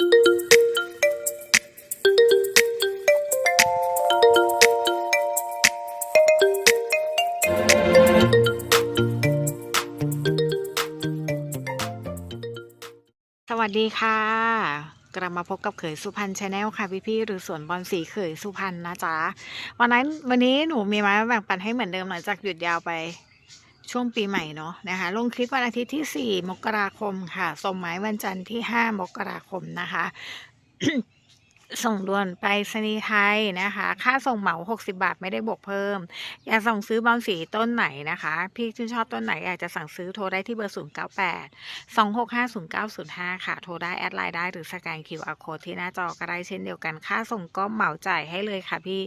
สวัสดีค่ะ กลับมาพบกับเขยสุพรรณชาแนลค่ะพี่ๆหรือสวนบอลสีเขยสุพรรณนะจ๊ะ วันนั้นวันนี้หนูมีไม้มาแบ่งปันให้เหมือนเดิมหลังจากหยุดยาวไป ช่วงปีใหม่เนาะนะคะ ลงคลิปวันอาทิตย์ที่ 4 มกราคมค่ะ ส่งหม้วันจันทร์ที่ 5 มกราคมนะคะ ส่งด่วนไปรษณีไทยนะคะ ค่าส่งเหมา 60 บาทไม่ได้บวกเพิ่ม อยากสั่งซื้อบอลสีต้นไหนนะคะ พี่ชื่นชอบต้นไหนอยากจะสั่งซื้อโทรได้ที่เบอร์ 0 9 8 2 6 5 0 9 0 5 ค่ะ โทรได้แอดไลน์ได้หรือสแกน QR code ที่หน้าจอก็ได้เช่นเดียวกัน ค่าส่งก็เหมาจ่ายให้เลยค่ะพี่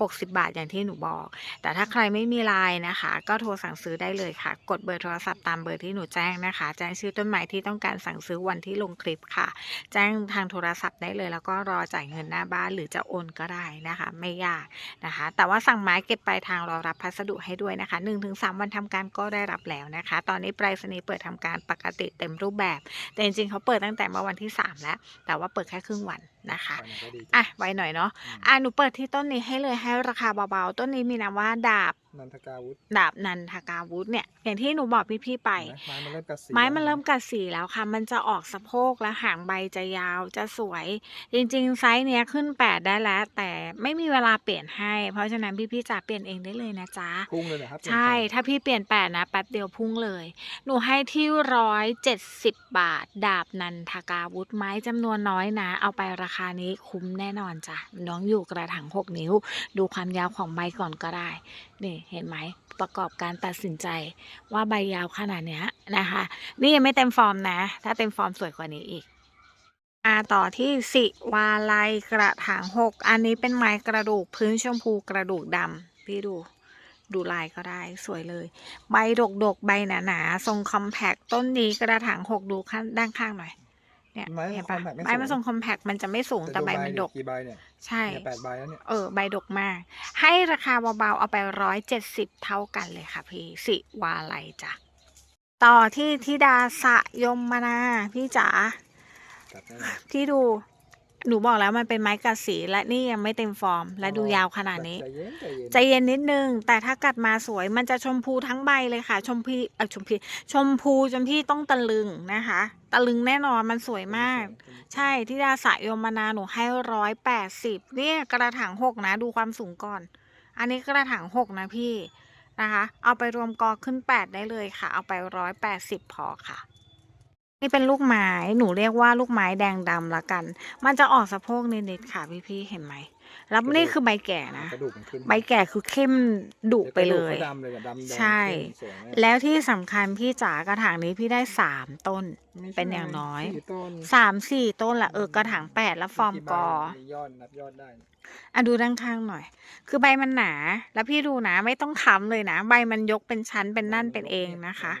60 บาทอย่างที่หนูบอก แต่ถ้าใครไม่มีไลน์นะคะ ก็โทรสั่งซื้อได้เลยค่ะ กดเบอร์โทรศัพท์ตามเบอร์ที่หนูแจ้งนะคะ แจ้งชื่อต้นไม้ที่ต้องการสั่งซื้อวันที่ลงคลิปค่ะ แจ้งทางโทรศัพท์ได้เลยแล้วก็รอจ่ายเงินหน้าบ้านหรือจะโอนก็ได้นะคะ ไม่ยากนะคะ แต่ว่าสั่งไม้เก็บปลายทางรอรับพัสดุให้ด้วยนะคะ 1-3 วันทำการก็ได้รับแล้วนะคะ ตอนนี้ไปรษณีย์เปิดทำการปกติเต็มรูปแบบ แต่จริงๆเขาเปิดตั้งแต่เมื่อวันที่ 3 แล้ว แต่ว่าเปิดแค่ครึ่งวัน นะคะไปไหนก็ดีอะไว้หน่อยเนาะอืมอะหนูเปิดที่ต้นนี้ให้เลยให้ราคาเบาๆ ต้นนี้มีนามว่าดาบนันทกาวุฒิดาบนันทกาวุธเนี่ยอย่างที่หนูบอกพี่ๆไปเห็นไหมไม้มันเริ่มกระสีไม้มันแล้วเริ่มกัดสีแล้วค่ะ มันจะออกสะโพกและหางใบจะยาวจะสวย จริงๆไซส์เนี้ยขึ้น8ได้แล้ว แต่ไม่มีเวลาเปลี่ยนให้ เพราะฉะนั้นพี่ๆจะเปลี่ยนเองได้เลยนะจ๊ะพุ่งเลยนะครับใช่ถ้าพี่เปลี่ยนแปดนะแป๊บเดียวพุ่งเลย หนูให้ที่ร้อยเจ็ดสิบบาท ดาบนันทกาวุธไม้จำนวนน้อยนะ เอาไปราคานี้คุ้มแน่นอนจ้ะน้องอยู่กระถางหกนิ้ว ดูความยาวของใบก่อนก็ได้ นี่เห็นไหมประกอบการตัดสินใจว่าใบยาวขนาดเนี้ยนะคะ นี่ยังไม่เต็มฟอร์มนะ ถ้าเต็มฟอร์มสวยกว่านี้อีกมาต่อที่สิวาลัยกระถางหกอันนี้เป็นไม้กระดูกพื้นชมพูกระดูกดำพี่ดูดูลายก็ได้สวยเลย ใบดกดๆใบหนาๆ ทรงคอมแพคต้นนี้กระถางหกดูข้างด้านข้างหน่อย เนี่ยไม้เห็นคอปะมแพคไม่ใบมันทสูรงงคอมแพคมันจะไม่สูงแต่ใบมันดก กี่ใบเนี่ยใช่ เนี่ยแปดใบแล้วเนี่ย เออ ใบดกมาก ให้ราคาเบาๆ เอาไปร้อยเจ็ดสิบเท่ากันเลยค่ะพี่ สิวาลัยจ้ะ ต่อที่ธิดาสะยมมานา พี่จ๋าตัดได้เลยที่ดู หนูบอกแล้วมันเป็นไม้กัดสีและนี่ยังไม่เต็มฟอร์ม และดูยาวขนาดนี้ ใจเย็นใจเย็นใจเย็นนิดนึง แต่ถ้ากัดมาสวยมันจะชมพูทั้งใบเลยค่ะ ชมพี่เออชมพี่ชมพูจนพี่ต้องตะลึงนะคะ ตะลึงแน่นอนมันสวยมาก ใช่ที่ดาสะโยมนาหนูให้ร้อยแปดสิบเนี่ยกระถางหกนะ ดูความสูงก่อน อันนี้กระถางหกนะพี่นะคะ เอาไปรวมกอขึ้นแปดได้เลยค่ะ เอาไปร้อยแปดสิบพอค่ะ นี่เป็นลูกไม้ หนูเรียกว่าลูกไม้แดงดำละกัน มันจะออกสะโพกนิดๆค่ะพี่ๆเห็นไหม แล้วนี่คือใบแก่นะ กระดูกมันขึ้นใบแก่คือเข้มดุไปเลยกระดูกขาดำเลยอะดำแดงใช่เข้มสวยมากแล้วที่สำคัญพี่จ๋ากระถางนี้พี่ได้สามต้น ไม่ใช่เป็นอย่างน้อย สี่ต้นสามสี่ต้นละเออกระถางแปดแล้วฟอร์มกี่ใบกอมียอดนับยอดได้อะดูด้านข้างหน่อย คือใบมันหนา แล้วพี่ดูนะไม่ต้องค้ำเลยนะ ใบมันยกเป็นชั้นเป็นนั่นเป็นเองนะคะ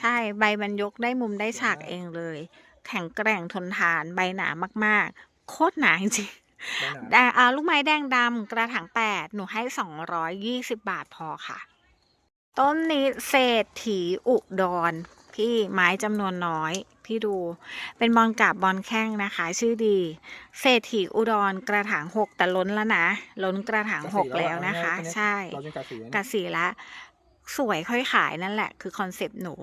ใช่ใบมันยกได้มุมได้ฉากเองเลย แข็งแกร่งทนทานใบหนามากๆ โคตรหนาจริงใบหนาๆ แต่อ่าลูกไม้แดงดำกระถางแปดหนูให้สองร้อยยี่สิบบาทพอค่ะ ต้นนี้เศรษฐีอุดร พี่ไม้จำนวนน้อย พี่ดู เป็นบอลกาบบอลแข้งนะคะ ชื่อดี เศรษฐีอุดรกระถางหกแต่ล้นแล้วนะ ล้นกระถางหกแล้วนะคะ ใช่เราจะกัดสีนะกัดสีละ สวยค่อยขายนั่นแหละ คือคอนเซปต์หนู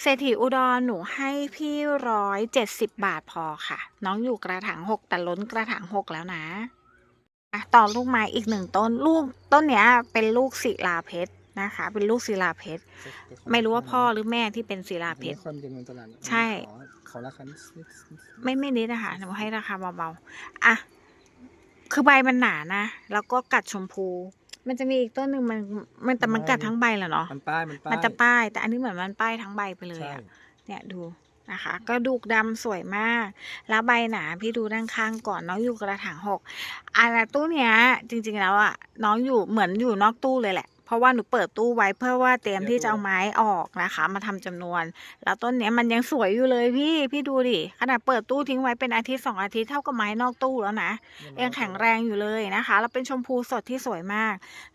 เศรษฐีอุดรหนูให้พี่ร้อยเจ็ดสิบบาทพอค่ะ น้องอยู่กระถางหกแต่ล้นกระถางหกแล้วนะอะต่อลูกไม้อีกหนึ่งต้นลูกต้นเนี้ยเป็นลูกศิลาเพชรนะคะ เป็นลูกศิลาเพชรไม่รู้ว่าพ่อหรือแม่ที่เป็นศิลาเพชรไม่ค่อยมีจำนวนตลาดใช่ขอขอราคานิดนิดนิดไม่ไม่นิดนะคะหนูให้ราคาเบาๆอะคือใบมันหนานะ แล้วก็กัดชมพู มันจะมีอีกต้นหนึ่งมันมันแต่มันกัดทั้งใบแหละเนาะมันป้ายมันป้ายมันจะป้ายแต่อันนี้เหมือนมันป้ายทั้งใบไปเลยใช่อะเนี่ยดูนะคะกระดูกดำสวยมาก แล้วใบหนาพี่ดูด้านข้างก่อนน้องอยู่กระถางหกอันตู้เนี้ยจริงๆแล้วอะน้องอยู่เหมือนอยู่นอกตู้เลยแหละ เพราะว่าหนูเปิดตู้ไว้เพื่อว่าเตรียมที่จะเอาไม้ออกนะคะ มาทำจำนวน แล้วต้นเนี้ยมันยังสวยอยู่เลยพี่พี่ดูดิขนาดเปิดตู้ทิ้งไว้เป็นอาทิตย์สองอาทิตย์เท่ากับไม้นอกตู้แล้วนะยังแข็งแรงอยู่เลยนะคะ แล้วเป็นชมพูสดที่สวยมาก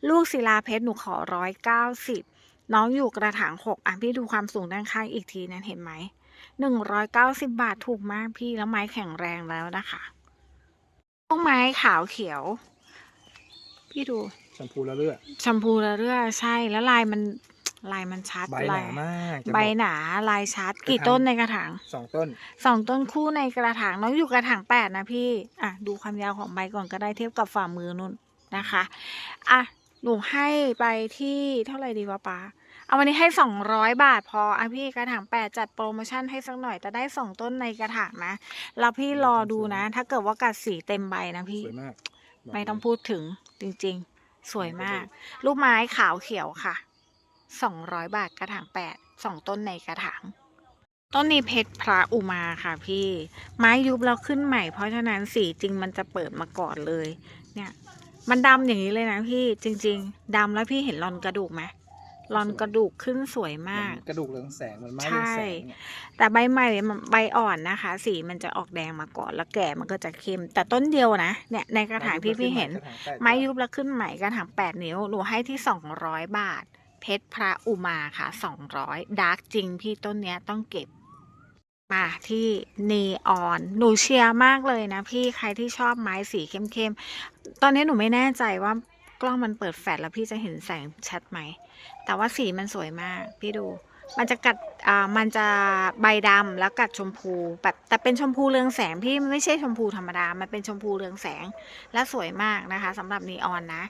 ลูกศิลาเพชรหนูขอร้อยเก้าสิบน้องอยู่กระถางหกอะพี่ดูความสูงด้านข้างอีกทีนั้นเห็นไหมหนึ่งร้อยเก้าสิบาทถูกมากพี่แล้วไม้แข็งแรงแล้วนะคะต้นไม้ขาวเขียว พี่ดู ชมพูแล้วเลือดชมพูระเรื่อใช่แล้วลายมันลายมันชัดใบหลานายมากจะใบบอกหนาลายชัดกระกี่ถางต้นในกระถางสองต้นสองต้นคู่ในกระถางน้องอยู่กระถางแปดนะพี่อะดูความยาวของใบก่อนก็ได้เทียบกับฝ่ามือนุ่นนะคะอะหนูให้ไปที่เท่าไหร่ดีวะป้าเอาวันนี้ให้สองร้อยบาทพออะพี่กระถางแปดจัดโปรโมชั่นให้สักหน่อยแต่ได้สองต้นในกระถางนะแล้วพี่รอดูนะ ถ้าเกิดว่ากัดสีเต็มใบนะพี่สวยมากบกไม่ต้องเลยพูดถึงจริง ๆ สวยมาก ลูกไม้ขาวเขียวค่ะ สองร้อยบาทกระถางแปดสองต้นในกระถาง ต้นนี้เพชรพระอุมาค่ะพี่ ไม้ยุบแล้วขึ้นใหม่ เพราะฉะนั้นสีจริงมันจะเปิดมาก่อนเลย เนี่ย มันดำอย่างนี้เลยนะพี่จริง ๆดำแล้วพี่เห็นรอนกระดูกไหม รอนกระดูกขึ้นสวยมากเหอนกระดูกเรืองแสงเหมือนไม้ใช่เรืองแสงเนี่ยแต่ใบใหม่มันใบอ่อนนะคะ สีมันจะออกแดงมาก่อนแล้วแก่มันก็จะเข้มแต่ต้นเดียวนะเนี่ยในกระถางที่พี่เห็นกระถางแปดไม้ยุบแล้วขึ้นใหม่กระถางแปดนิ้วหนูให้ที่สองร้อยบาท เพชรพระอุมาค่ะสองร้อยดาร์กจริงพี่ต้นเนี้ยต้องเก็บมาที่นีออน หนูเชียร์มากเลยนะพี่ใครที่ชอบไม้สีเข้มๆ ตอนนี้หนูไม่แน่ใจว่า กล้องมันเปิดแฟลชแล้วพี่จะเห็นแสงชัดไหม แต่ว่าสีมันสวยมาก พี่ดู มันจะกัด อ่า มันจะใบดำแล้วกัดชมพูแบบแต่เป็นชมพูเรืองแสงพี่ไม่ใช่ชมพูธรรมดา มันเป็นชมพูเรืองแสงและสวยมากนะคะสำหรับนีออนนะ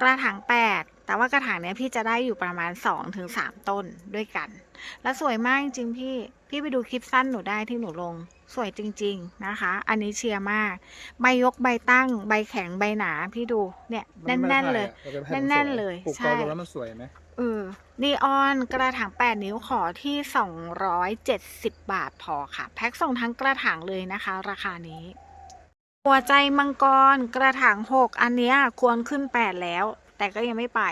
กระถางแปด แต่ว่ากระถางเนี้ยพี่จะได้อยู่ประมาณ2อถึงสต้นด้วยกัน และสวยมากจริงๆพี่ พี่ไปดูคลิปสั้นหนูได้ที่หนูลง สวยจริง ๆนะคะ อันนี้เชียร์มาก ใบยกใบตั้ง ใบแข็งใบหนาพี่ดูเนี่ยมัแน่นๆเลยอาไปให้มัแน่นๆสวเลยปลูกใช่ตอนแล้วมันสวยไหมเออนีออนกระถาง 8 นิ้วขอที่ 270 บาทพอค่ะ แพ็คส่งทั้งกระถางเลยนะคะ ราคานี้ หัวใจมังกรกระถาง 6 อันเนี้ยควรขึ้น 8 แล้ว แต่ก็ยังไม่ไป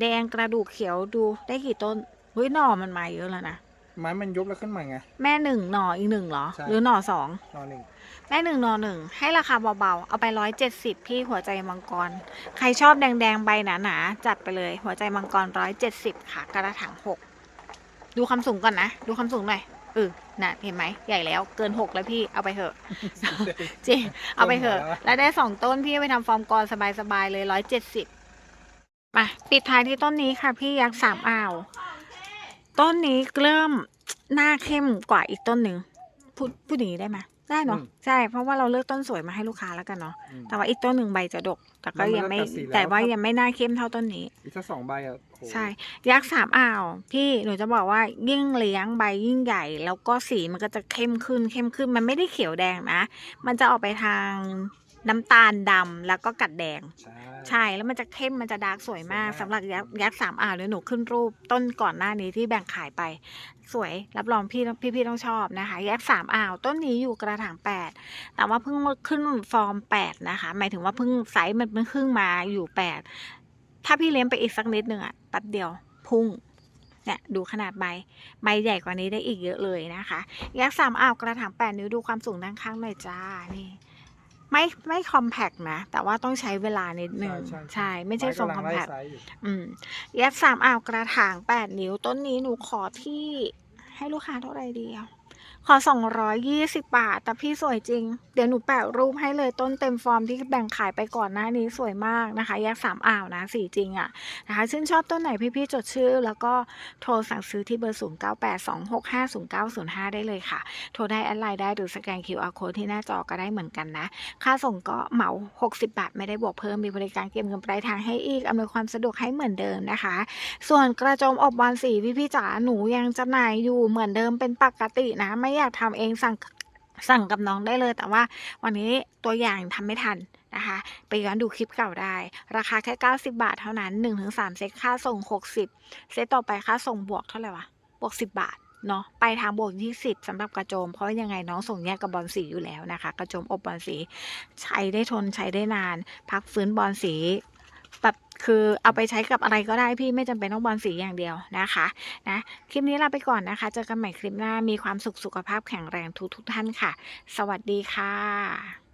แดงกระดูกเขียวดูได้กี่ต้นเฮ้ยหน่อมันมาเยอะแล้วนะไม้มันยุบแล้วขึ้นมาไง แม่หนึ่งหน่ออีกหนึ่งเหรอ ใช่ หรือหน่อสองนอนหนึ่งแม่หนึ่งหน่อหนึ่งให้ราคาเบาๆ เอาไปร้อยเจ็ดสิบพี่หัวใจมังกร ใครชอบแดงๆใบหนาๆจัดไปเลย หัวใจมังกรร้อยเจ็ดสิบค่ะ กระถางหกดูคำสูงก่อนนะ ดูคำสูงหน่อยเออน่ะเห็นไหมใหญ่แล้วเกินหกแล้วพี่เอาไปเถอะ จริงเอาไปเถอะ แล้วได้สองต้นพี่เอาไปทำฟอร์มกรสบายๆเลยร้อยเจ็ดสิบ มาปิดท้ายที่ต้นนี้ค่ะ พี่ยักษ์สามอ่าว ต้นนี้เริ่มหน้าเข้มกว่าอีกต้นหนึ่งพูดพูดอย่างนี้ได้ไหมได้เนาะอืมใช่เพราะว่าเราเลือกต้นสวยมาให้ลูกค้าแล้วกันเนาะอืมแต่ว่าอีกต้นหนึ่งใบจะดก แต่ก็มันยังไม่มันก็ตัดสีแล้วแต่ว่าครับยังไม่น่าเข้มเท่าต้นนี้ อีกถ้าสองใบอะโอ้โหใช่ ยักษ์สามอ่าว พี่หนูจะบอกว่ายิ่งเลี้ยงใบยิ่งใหญ่ แล้วก็สีมันก็จะเข้มขึ้นเข้มขึ้นมันไม่ได้เขียวแดงนะ มันจะออกไปทาง น้ำตาลดำแล้วก็กัดแดง ใช่ ใช่แล้วมันจะเข้มมันจะดาร์กสวยมากสวยมาก สำหรับยักษ์ยักษ์สามอ่าวเดี๋ยวหนูขึ้นรูปต้นก่อนหน้านี้ที่แบ่งขายไป สวยรับรองพี่พี่พี่ต้องชอบนะคะยักษ์สามอ่าวต้นนี้อยู่กระถางแปดแต่ว่าเพิ่งขึ้นฟอร์มแปดนะคะหมายถึงว่าเพิ่งไซส์มันเพิ่งขึ้นมาอยู่แปดถ้าพี่เลี้ยงไปอีกสักนิดหนึ่งอะแป๊บเดียวพุ่งเนี่ยดูขนาดใบใบใหญ่กว่านี้ได้อีกเยอะเลยนะคะยักษ์สามอ่าวกระถางแปดนิ้วดูความสูงด้านข้างหน่อยจ้านี่ ไม่ไม่คอมแพกนะ แต่ว่าต้องใช้เวลานิดนึงใช่ใช่ ไม่ใช่ทรงคอมแพคไซ์อยู่อืมยัดสามอ่าวกระถางแปดนิ้วต้นนี้หนูขอที่ให้ลูกค้าเท่าไหร่ดีอะ ขอสองร้อยยี่สิบาท แต่พี่สวยจริง เดี๋ยวหนูแปะรูปให้เลยต้นเต็มฟอร์มที่แบ่งขายไปก่อนหน้านี้สวยมากนะคะ แยกสามอ่าวนะสีจริงอะนะคะ ชื่นชอบต้นไหนพี่ๆจดชื่อ แล้วก็โทรสั่งซื้อที่เบอร์ 0 9 8 2 6 5 0 9 0 5 ได้เลยค่ะ โทรได้แอดไลน์ได้หรือสแกน QR code ที่หน้าจอก็ได้เหมือนกันนะ ค่าส่งก็เหมา 60 บาท ไม่ได้บวกเพิ่มมีบริการเก็บเงินปลายทางให้อีกอำนวยความสะดวกให้เหมือนเดิมนะคะ ส่วนกระโจมอบบอลสีพี่พี่ๆจ๋าหนูยังจำหน่ายอยู่เหมือนเดิมเป็นปกตินะไม่อยากทำเองสั่งสั่งกับน้องได้เลย แต่ว่าวันนี้ตัวอย่างทำไม่ทันนะคะไปย้อนดูคลิปเก่าได้ ราคาแค่ 90 บาทเท่านั้น 1-3 เซตค่าส่ง 60 เซตต่อไปค่าส่งบวกเท่าไหร่วะบวก 10 บาทเนาะไปทางบวก20สำหรับกระโจม เพราะยังไงน้องส่งแยกกับบอลสีอยู่แล้วนะคะ กระโจมอบบอลสี ใช้ได้ทนใช้ได้นาน พักฟื้นบอลสี แบบคือเอาไปใช้กับอะไรก็ได้พี่ไม่จำเป็นต้องบอลสีอย่างเดียวนะคะนะคลิปนี้ลาไปก่อนนะคะ เจอกันใหม่คลิปหน้ามีความสุขสุขภาพแข็งแรงทุกทุกท่านค่ะ สวัสดีค่ะ